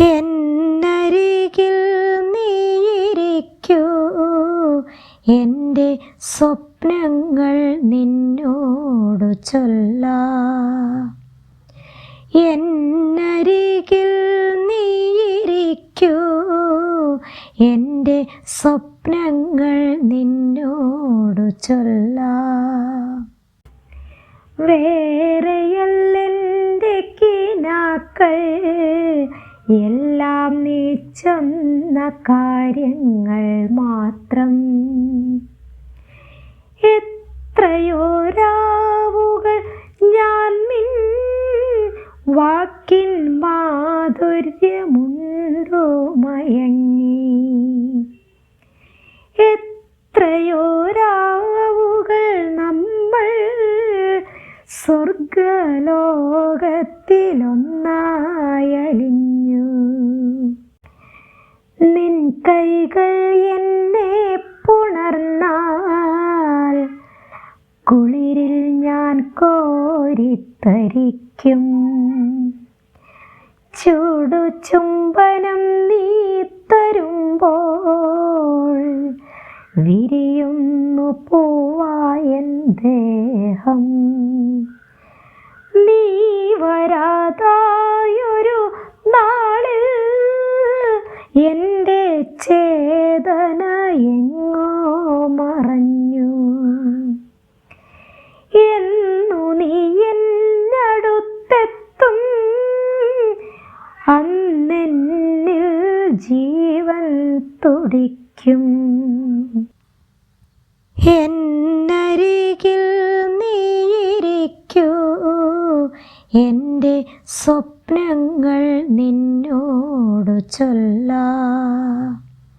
എന്നരികിൽ നീയിരിക്കൂ. എന്റെ സ്വപ്നങ്ങൾ നിന്നോടു ചൊല്ല. എന്നരികിൽ നീയിരിക്കൂ. എന്റെ സ്വപ്നങ്ങൾ നിന്നോടു ചൊല്ല. വേറെയല്ലെന്റെ കിനാക്കൾ എല്ലാം നീ ചെന്ന കാര്യങ്ങൾ മാത്രം. എത്രയോ രാവുകൾ ഞാൻ നിൻ വാക്കിൻ മാധുര്യമുണ്ടോ മയങ്ങി. എത്രയോ രാവുകൾ നമ്മൾ സ്വർഗലോകത്തിലൊന്നായലിഞ്ഞു കൈകൾ എന്നെ പുണർന്നാൽ കുളിരിൽ ഞാൻ കോരിത്തരിക്കും. ചൂടു ചുംബനം നീ തരുമ്പോൾ വിരിയുന്നു പൂവായൻ ദേഹം. നീ വരാതായൊരു നാളിൽ എന്റെ ചേതന എങ്ങോ മറഞ്ഞു. എന്നു നീ എന്നടുത്തെത്തും അന്നെന്നിൽ ജീവൻ തുടിക്കും. എന്നരികിൽ നീയിരിക്കൂ എന്റെ സ്വപ്നങ്ങൾ നിന്നോട് ചൊല്ലാം.